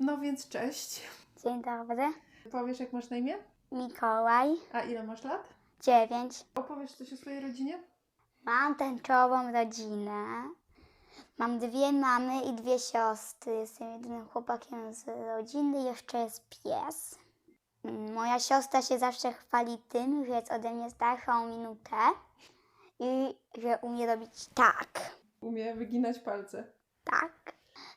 No więc cześć. Dzień dobry. Powiesz, jak masz na imię? Mikołaj, A ile masz lat? 9. Opowiesz coś o swojej rodzinie? Mam tęczową rodzinę. Mam dwie mamy i dwie siostry. Jestem jedynym chłopakiem z rodziny. Jeszcze jest pies. Mm, Moja siostra się zawsze chwali tym, że jest ode mnie starsza o minutę i że umie robić tak. Umie wyginać palce. Tak.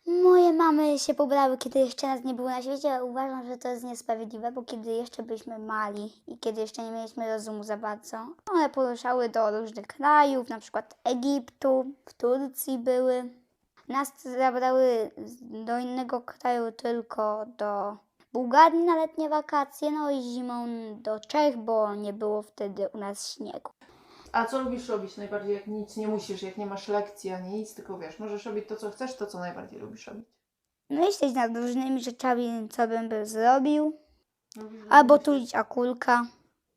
Moje mamy się pobrały, kiedy jeszcze nas nie było na świecie, uważam, że to jest niesprawiedliwe, bo kiedy jeszcze byliśmy mali i kiedy jeszcze nie mieliśmy rozumu za bardzo, one poruszały do różnych krajów, na przykład Egiptu, w Turcji były. Nas zabrały do innego kraju tylko do Bułgarii na letnie wakacje, no i zimą do Czech, bo nie było wtedy u nas śniegu. A co lubisz robić najbardziej, jak nic nie musisz, jak nie masz lekcji ani nic, tylko wiesz, możesz robić to, co chcesz, to co najbardziej lubisz robić? Myśleć nad różnymi rzeczami, co bym by zrobił. Lubisz Albo robić- tulić akulka.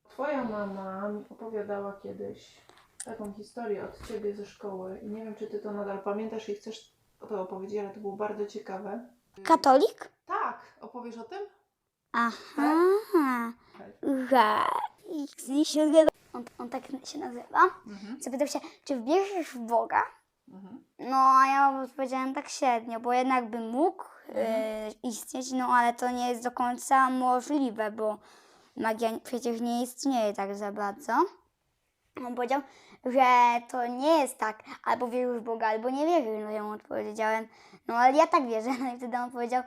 Twoja mama mi opowiadała kiedyś taką historię od ciebie ze szkoły i nie wiem, czy ty to nadal pamiętasz i chcesz to opowiedzieć, ale to było bardzo ciekawe. Katolik? Tak, opowiesz o tym? Aha. Że. On, on tak się nazywa. Mhm. Zapytał się, czy wierzysz w Boga? Mhm. No, a ja odpowiedziałem tak średnio, bo jednak by mógł Mhm. e, istnieć, no ale to nie jest do końca możliwe, bo magia przecież nie istnieje tak za bardzo. On powiedział, że to nie jest tak, albo wierzysz w Boga, albo nie wierzysz. No ja mu odpowiedziałem, no ale ja tak wierzę. No i wtedy on powiedział,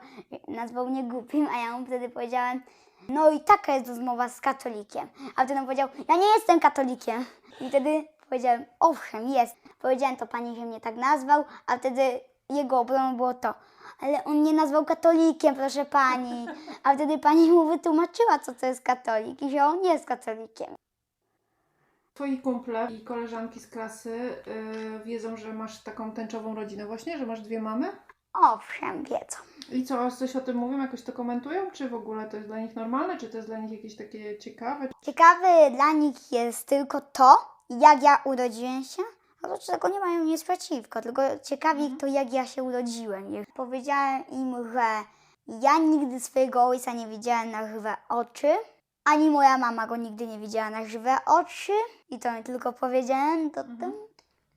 nazwał mnie głupim, a ja mu wtedy powiedziałem, no i taka jest rozmowa z katolikiem. A wtedy on powiedział, ja nie jestem katolikiem. I wtedy powiedziałem, owszem, jest. Powiedziałem to pani, że mnie tak nazwał, a wtedy jego obroną było to. Ale on nie nazwał katolikiem, proszę pani. A wtedy pani mu wytłumaczyła, co to jest katolik i że on nie jest katolikiem. Twoi kumple i koleżanki z klasy yy, wiedzą, że masz taką tęczową rodzinę właśnie, że masz dwie mamy? Owszem, wiedzą. I co, coś o tym mówią, jakoś to komentują? Czy w ogóle to jest dla nich normalne? Czy to jest dla nich jakieś takie ciekawe? Ciekawe dla nich jest tylko to, jak ja urodziłem się. A to czego nie mają nic przeciwko, tylko ciekawi ich to, jak ja się urodziłem. Powiedziałem im, że ja nigdy swojego ojca nie widziałem na żywe oczy, ani moja mama go nigdy nie widziała na żywe oczy. I to mi tylko powiedziałem. To, Mhm.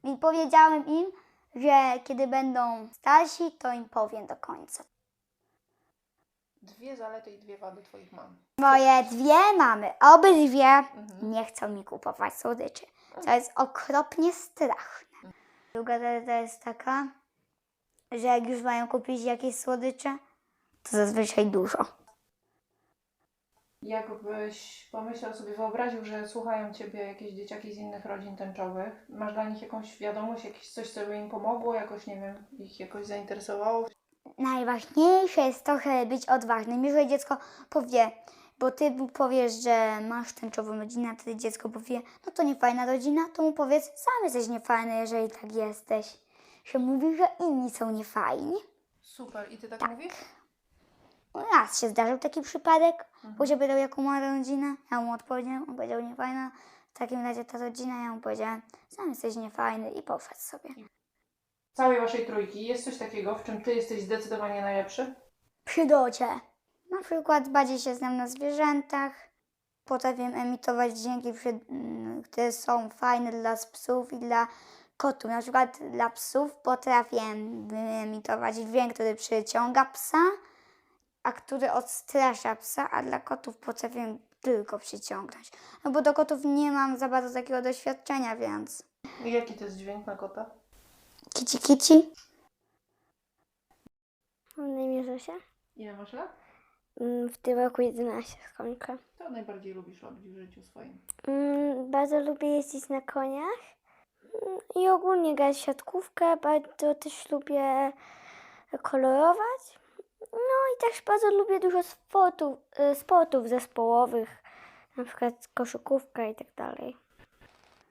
I powiedziałem im, że kiedy będą starsi, to im powiem do końca. Dwie zalety i dwie wady twoich mam. Moje dwie mamy, obydwie Mhm. nie chcą mi kupować słodyczy. To jest okropnie straszne. Druga zaleta jest taka, że jak już mają kupić jakieś słodycze, to zazwyczaj dużo. Jakbyś pomyślał sobie, wyobraził, że słuchają ciebie jakieś dzieciaki z innych rodzin tęczowych, masz dla nich jakąś wiadomość, jakieś coś, co by im pomogło, jakoś, nie wiem, ich jakoś zainteresowało? Najważniejsze jest żeby być odważnym. Jeżeli dziecko powie, bo ty mu powiesz, że masz tęczową rodzinę, a wtedy dziecko powie, no to nie fajna rodzina, to mu powiedz, sam jesteś niefajny, jeżeli tak jesteś. Że mówi, że inni są niefajni. Super, i ty tak, mówisz? Raz się zdarzył taki przypadek, Mhm. bo się pytał, jaką ma rodzinę. Ja mu odpowiedziałem, on powiedział niefajna. W takim razie ta rodzina, ja mu powiedziałem, sam jesteś niefajny i poszedł sobie. Z całej waszej trójki jest coś takiego, w czym ty jesteś zdecydowanie najlepszy? Przyrodzie. Na przykład bardziej się znam na zwierzętach. Potrafię emitować dźwięki, mm, które są fajne dla psów i dla kotów. Na przykład dla psów potrafię emitować dźwięk, który przyciąga psa, a który odstrasza psa, a dla kotów potrafię tylko przyciągnąć. No bo do kotów nie mam za bardzo takiego doświadczenia, więc... I jaki to jest dźwięk na kota? Kici kici. Mam na imię Zosia. Ile masz lat? Mm, W tym roku 11 skończę. Co najbardziej lubisz robić w życiu swoim? Mm, Bardzo lubię jeździć na koniach Mm, i ogólnie grać w siatkówkę. Bardzo też lubię kolorować. No i też bardzo lubię dużo sportów, e, sportów zespołowych, na przykład koszykówka i tak dalej.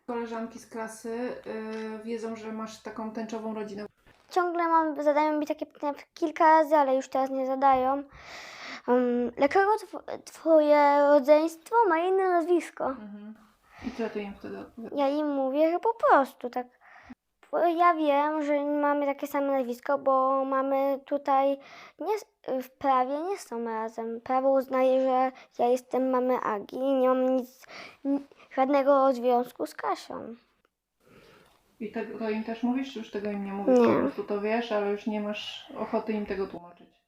Koleżanki z klasy yy, wiedzą, że masz taką tęczową rodzinę. Ciągle mam, zadają mi takie pytania kilka razy, ale już teraz nie zadają. Um, dlaczego tw- twoje rodzeństwo ma inne nazwisko? Mhm. I co ty im wtedy odpowiadasz? Ja im mówię, że po prostu tak. Ja wiem, że mamy takie same nazwisko, bo mamy tutaj nie, w prawie nie są razem. Prawo uznaje, że ja jestem mamy Agi i nie mam nic, żadnego związku z Kasią. I tego to im też mówisz, czy już tego im nie mówisz? Nie. Po prostu to wiesz, ale już nie masz ochoty im tego tłumaczyć.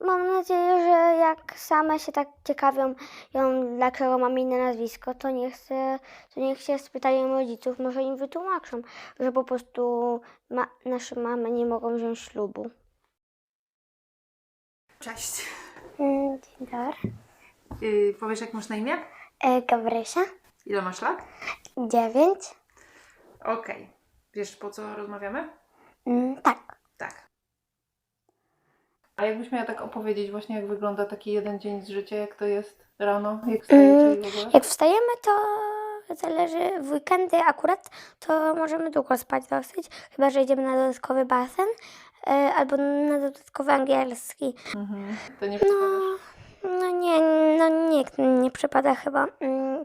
Mam nadzieję, że jak same się tak ciekawią, ją, dlaczego mam inne nazwisko, to niech, se, to niech się spytają rodziców, może im wytłumaczą, że po prostu ma, nasze mamy nie mogą wziąć ślubu. Cześć. Mm, Dzień dobry. Yy, powiesz, jak masz na imię? E, Gabrysia, Ile masz lat? dziewięć. Okej. Wiesz, po co rozmawiamy? Mm, tak. A jakbyś miała tak opowiedzieć właśnie, jak wygląda taki jeden dzień z życia, jak to jest rano, jak wstajecie i w ogóle? Jak wstajemy, to zależy, w weekendy akurat, to możemy długo spać dosyć, chyba, że idziemy na dodatkowy basen e, albo na dodatkowy angielski. Mhm. To nie No, no nie, no nikt nie przypada chyba. Mm,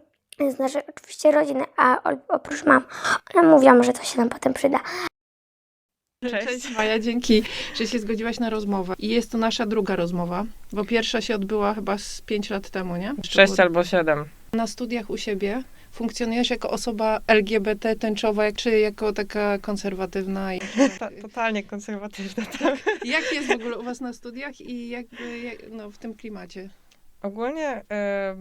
Znaczy, oczywiście rodziny, a o- oprócz mam. One mówią, że to się nam potem przyda. Cześć. Maja, dzięki, że się zgodziłaś na rozmowę. I jest to nasza druga rozmowa, bo pierwsza się odbyła chyba z 5 lat temu, nie? Sześć albo siedem. Na studiach u siebie funkcjonujesz jako osoba LGBT tęczowa, czy jako taka konserwatywna? I... Ta, totalnie konserwatywna. Tak. Jak jest w ogóle u was na studiach i jakby jak, no, w tym klimacie? Ogólnie e,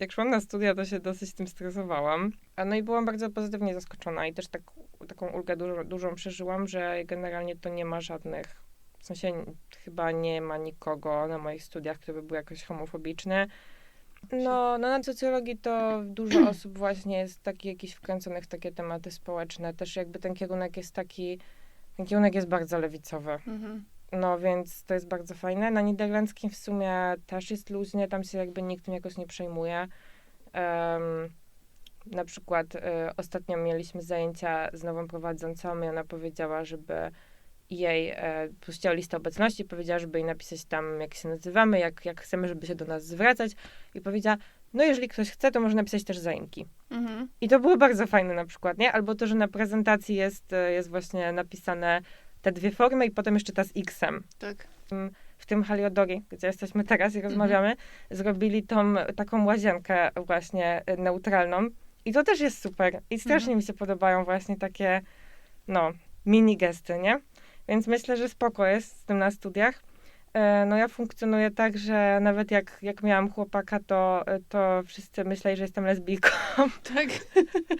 jak szłam na studia, to się dosyć tym stresowałam. No i byłam bardzo pozytywnie zaskoczona i też tak, taką ulgę dużo, dużą przeżyłam, że generalnie to nie ma żadnych, w sensie chyba nie ma nikogo na moich studiach, kto by był jakoś homofobiczny. No, no na socjologii to dużo osób właśnie jest taki jakiś wkręconych w takie tematy społeczne. Też jakby ten kierunek jest taki, ten kierunek jest bardzo lewicowy. Mhm. No więc to jest bardzo fajne. Na niderlandzkim w sumie też jest luźnie, tam się jakby nikt tym jakoś nie przejmuje. Em, na przykład e, ostatnio mieliśmy zajęcia z nową prowadzącą i ona powiedziała, żeby jej e, puściła listę obecności, powiedziała, żeby jej napisać tam, jak się nazywamy, jak, jak chcemy, żeby się do nas zwracać i powiedziała, no jeżeli ktoś chce, to może napisać też zaimki. Mhm. I to było bardzo fajne na przykład, nie? Albo to, że na prezentacji jest, e, jest właśnie napisane te dwie formy i potem jeszcze ta z X-em. Tak. W tym Haliodori, gdzie jesteśmy teraz i rozmawiamy, zrobili tą taką łazienkę właśnie e, neutralną. I to też jest super. I strasznie mi się podobają właśnie takie, no, mini gesty, nie? Więc myślę, że spoko jest z tym na studiach. E, No ja funkcjonuję tak, że nawet jak, jak miałam chłopaka, to, e, to wszyscy myśleli, że jestem lesbijką. Tak.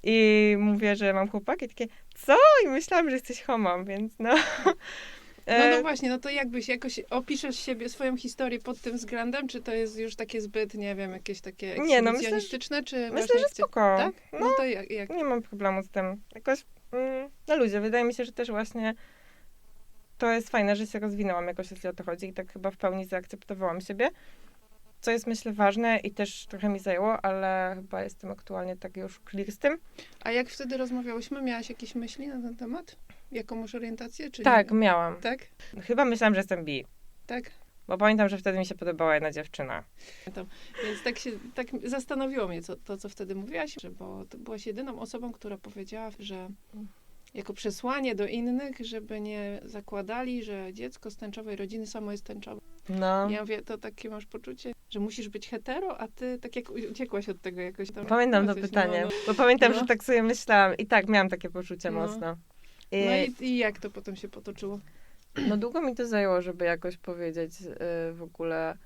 I mówię, że mam chłopaka i takie, co? I myślałam, że jesteś homo, więc no. No, E, no właśnie, no to jakbyś jakoś opiszesz siebie, swoją historię pod tym względem, czy to jest już takie zbyt, nie wiem, jakieś takie Nie, no myślę, czy Myślę, że spoko. Tak? No, No to jak? jak? nie mam problemu z tym. Jakoś mm, na luzie. Wydaje mi się, że też właśnie to jest fajne, że się rozwinęłam jakoś, jeśli o to chodzi i tak chyba w pełni zaakceptowałam siebie. Co jest myślę ważne i też trochę mi zajęło, ale chyba jestem aktualnie tak już clear z tym. A jak wtedy rozmawiałyśmy, miałaś jakieś myśli na ten temat? Jaką masz orientację? Czy Tak, miałam. Tak? Chyba myślałam, że jestem bi. Tak? Bo pamiętam, że wtedy mi się podobała jedna dziewczyna. Więc tak się, tak zastanowiło mnie co, to, co wtedy mówiłaś, że bo to byłaś jedyną osobą, która powiedziała, że jako przesłanie do innych, żeby nie zakładali, że dziecko z tęczowej rodziny samo jest tęczowe. No. Ja mówię, to takie masz poczucie, że musisz być hetero, a ty tak jak uciekłaś od tego jakoś tam. Pamiętam to pytanie, No, no. bo pamiętam, No. że tak sobie myślałam i tak miałam takie poczucie No. mocno. No i, i jak to potem się potoczyło? No długo mi to zajęło, żeby jakoś powiedzieć y, w ogóle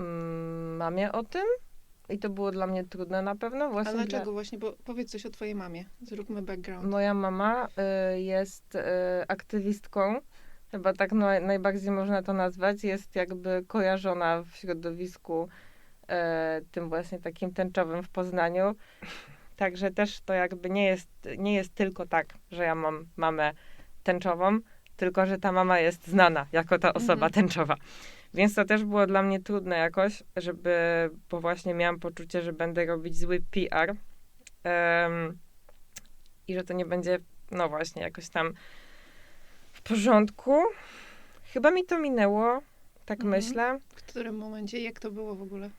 mm, mamie o tym. I to było dla mnie trudne na pewno. A Właśnie dlaczego właśnie? Bo powiedz coś o twojej mamie. Zróbmy background. Dla... Moja mama y, jest y, aktywistką. Chyba tak naj, najbardziej można to nazwać. Jest jakby kojarzona w środowisku y, tym właśnie takim tęczowym w Poznaniu. Także też to jakby nie jest, nie jest tylko tak, że ja mam mamę tęczową, tylko że ta mama jest znana jako ta osoba Mhm. tęczowa. Więc to też było dla mnie trudne jakoś, żeby, bo właśnie miałam poczucie, że będę robić zły PR em, i że to nie będzie, no właśnie, jakoś tam w porządku. Chyba mi to minęło, tak Mhm. myślę. W którym momencie? Jak to było w ogóle?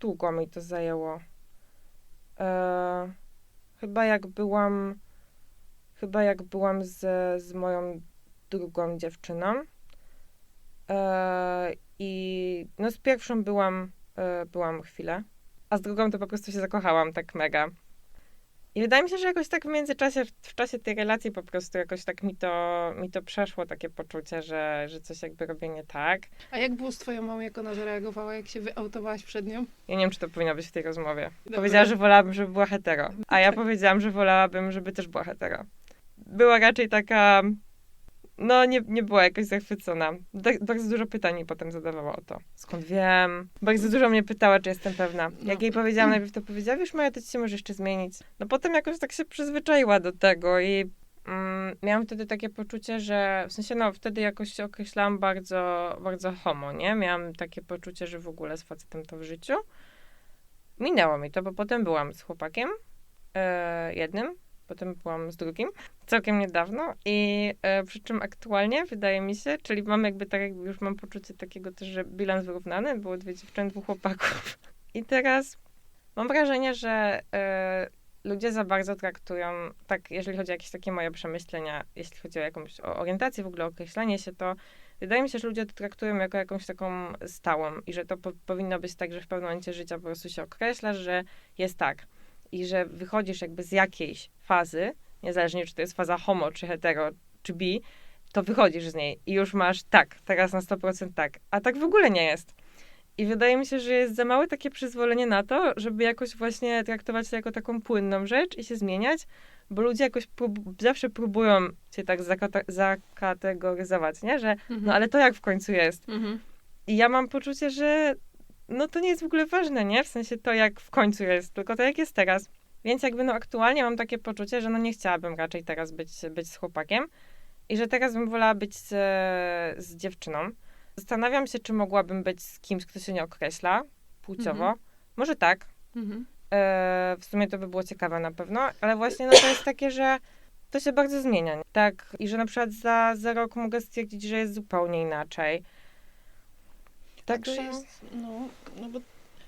Długo mi to zajęło. E, chyba jak byłam chyba jak byłam z, z moją drugą dziewczyną. E, I no z pierwszą byłam, e, byłam chwilę, a z drugą to po prostu się zakochałam tak mega. I wydaje mi się, że jakoś tak w międzyczasie, w, czasie tej relacji po prostu jakoś tak mi to, mi to przeszło, takie poczucie, że, że coś jakby robię nie tak. A jak było z twoją mamą, jak ona zareagowała, jak się wyautowałaś przed nią? Ja nie wiem, czy to powinno być w tej rozmowie. Dobra. Powiedziała, że wolałabym, żeby była hetero. A ja powiedziałam, że wolałabym, żeby też była hetero. Była raczej taka. No, nie, nie była jakoś zachwycona. Bardzo dużo pytań mi potem zadawała o to. Skąd wiem? Bardzo dużo mnie pytała, czy jestem pewna. Jak No. jej powiedziałam, najpierw to powiedziała, wiesz, Maja, to ci się może jeszcze zmienić. No potem jakoś tak się przyzwyczaiła do tego i mm, miałam wtedy takie poczucie, że w sensie, no, wtedy jakoś się określałam bardzo, bardzo homo, nie? Miałam takie poczucie, że w ogóle z facetem to w życiu. Minęło mi to, bo potem byłam z chłopakiem e, jednym, potem byłam z drugim, całkiem niedawno i e, przy czym aktualnie wydaje mi się, czyli mam jakby tak jakby już mam poczucie takiego też, że bilans wyrównany, było dwie dziewczyny, dwóch chłopaków. I teraz mam wrażenie, że e, ludzie za bardzo traktują, tak jeżeli chodzi o jakieś takie moje przemyślenia, jeśli chodzi o jakąś o orientację, w ogóle określenie się, to wydaje mi się, że ludzie to traktują jako jakąś taką stałą i że to po, powinno być tak, że w pewnym momencie życia po prostu się określasz, że jest tak i że wychodzisz jakby z jakiejś fazy, niezależnie czy to jest faza homo, czy hetero, czy bi, to wychodzisz z niej i już masz tak, teraz na 100% tak, a tak w ogóle nie jest. I wydaje mi się, że jest za małe takie przyzwolenie na to, żeby jakoś właśnie traktować to jako taką płynną rzecz i się zmieniać, bo ludzie jakoś prób zawsze próbują cię tak zakata- zakategoryzować, nie? Że Mhm. no ale to jak w końcu jest? Mhm. I ja mam poczucie, że no to nie jest w ogóle ważne, nie? W sensie to, jak w końcu jest, tylko to, jak jest teraz. Więc jakby no aktualnie mam takie poczucie, że no nie chciałabym raczej teraz być, być z chłopakiem i że teraz bym wolała być z, z dziewczyną. Zastanawiam się, czy mogłabym być z kimś, kto się nie określa płciowo. Mhm. Może tak. Mhm. E, w sumie to by było ciekawe na pewno, ale właśnie no to jest takie, że to się bardzo zmienia. Tak, i że na przykład za, za rok mogę stwierdzić, że jest zupełnie inaczej. Także jest, no, no bo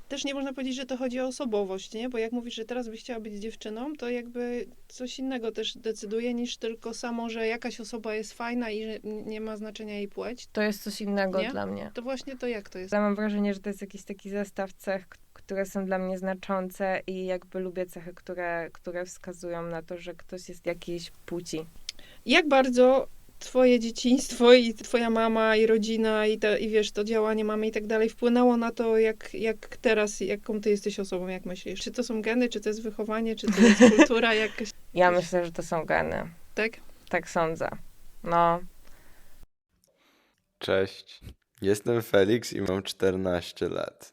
też nie można powiedzieć, że to chodzi o osobowość, nie? Bo jak mówisz, że teraz byś chciała być dziewczyną, to jakby coś innego też decyduje niż tylko samo, że jakaś osoba jest fajna i że nie ma znaczenia jej płeć. to jest coś innego Nie? dla mnie. To właśnie to jak to jest? Ja mam wrażenie, że to jest jakiś taki zestaw cech, które są dla mnie znaczące i jakby lubię cechy, które, które wskazują na to, że ktoś jest jakiejś płci. Jak bardzo twoje dzieciństwo i twoja mama i rodzina i, te, i wiesz, to działanie mamy i tak dalej wpłynęło na to, jak, jak teraz, jaką ty jesteś osobą, jak myślisz? Czy to są geny, czy to jest wychowanie, czy to jest kultura jakaś, Ja myślę, że to są geny. tak? Tak sądzę. No, Cześć. Jestem Felix i mam 14 lat.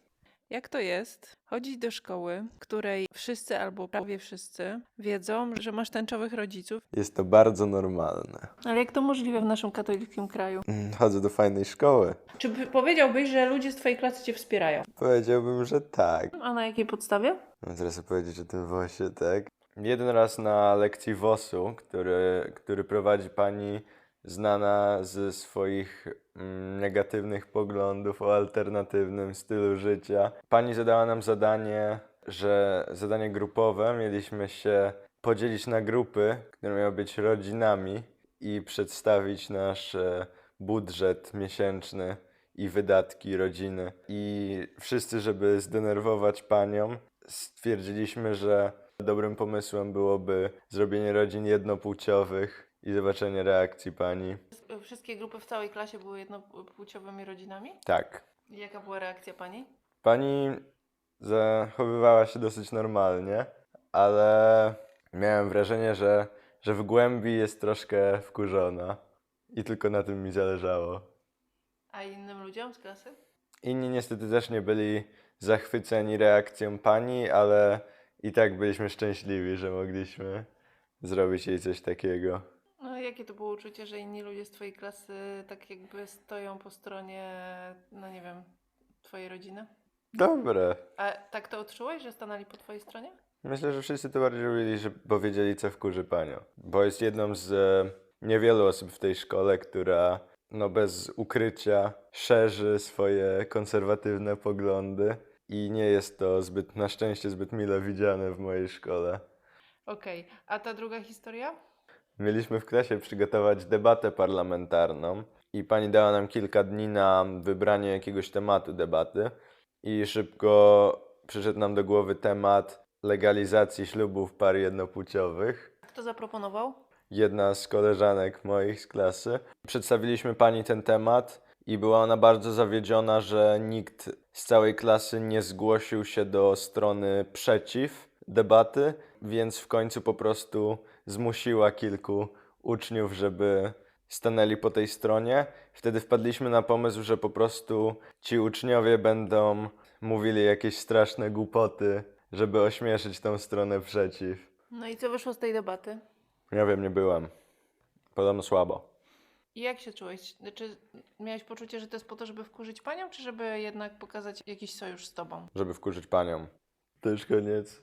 Jak to jest chodzić do szkoły, w której wszyscy albo prawie wszyscy wiedzą, że masz tęczowych rodziców? Jest to bardzo normalne. Ale jak to możliwe w naszym katolickim kraju? Mm, Chodzę do fajnej szkoły. Czy by- powiedziałbyś, że ludzie z twojej klasy cię wspierają? Powiedziałbym, że tak. A na jakiej podstawie? Mam teraz opowiedzieć o tym WOSie, tak? Jeden raz na lekcji WOS-u, który, który prowadzi pani znana ze swoich mm, negatywnych poglądów o alternatywnym stylu życia. Pani zadała nam zadanie, że zadanie grupowe mieliśmy się podzielić na grupy, które miały być rodzinami i przedstawić nasz e, budżet miesięczny i wydatki rodziny. I wszyscy, żeby zdenerwować panią, stwierdziliśmy, że dobrym pomysłem byłoby zrobienie rodzin jednopłciowych i zobaczenie reakcji pani. Wszystkie grupy w całej klasie były jednopłciowymi rodzinami? Tak. I jaka była reakcja pani? Pani zachowywała się dosyć normalnie, ale miałem wrażenie, że, że w głębi jest troszkę wkurzona. I tylko na tym mi zależało. A innym ludziom z klasy? Inni niestety też nie byli zachwyceni reakcją pani, ale i tak byliśmy szczęśliwi, że mogliśmy zrobić jej coś takiego. Jakie to było uczucie, że inni ludzie z twojej klasy tak jakby stoją po stronie, no nie wiem, twojej rodziny? Dobre. A tak to odczułeś, że stanęli po twojej stronie? Myślę, że wszyscy to bardziej robili, że powiedzieli, co wkurzy panią. Bo jest jedną z e, niewielu osób w tej szkole, która no bez ukrycia szerzy swoje konserwatywne poglądy i nie jest to zbyt, na szczęście zbyt mile widziane w mojej szkole. Okej, a ta druga historia? Mieliśmy w klasie przygotować debatę parlamentarną i pani dała nam kilka dni na wybranie jakiegoś tematu debaty i szybko przyszedł nam do głowy temat legalizacji ślubów par jednopłciowych. Kto zaproponował? jedna z koleżanek moich z klasy. Przedstawiliśmy pani ten temat i była ona bardzo zawiedziona, że nikt z całej klasy nie zgłosił się do strony przeciw debaty, więc w końcu po prostu zmusiła kilku uczniów, żeby stanęli po tej stronie. Wtedy wpadliśmy na pomysł, że po prostu ci uczniowie będą mówili jakieś straszne głupoty, żeby ośmieszyć tą stronę przeciw. No i co wyszło z tej debaty? Nie wiem, nie byłem. Podobno słabo. I jak się czułeś? Czy miałeś poczucie, że to jest po to, żeby wkurzyć panią, czy żeby jednak pokazać jakiś sojusz z tobą? Żeby wkurzyć panią. To już koniec.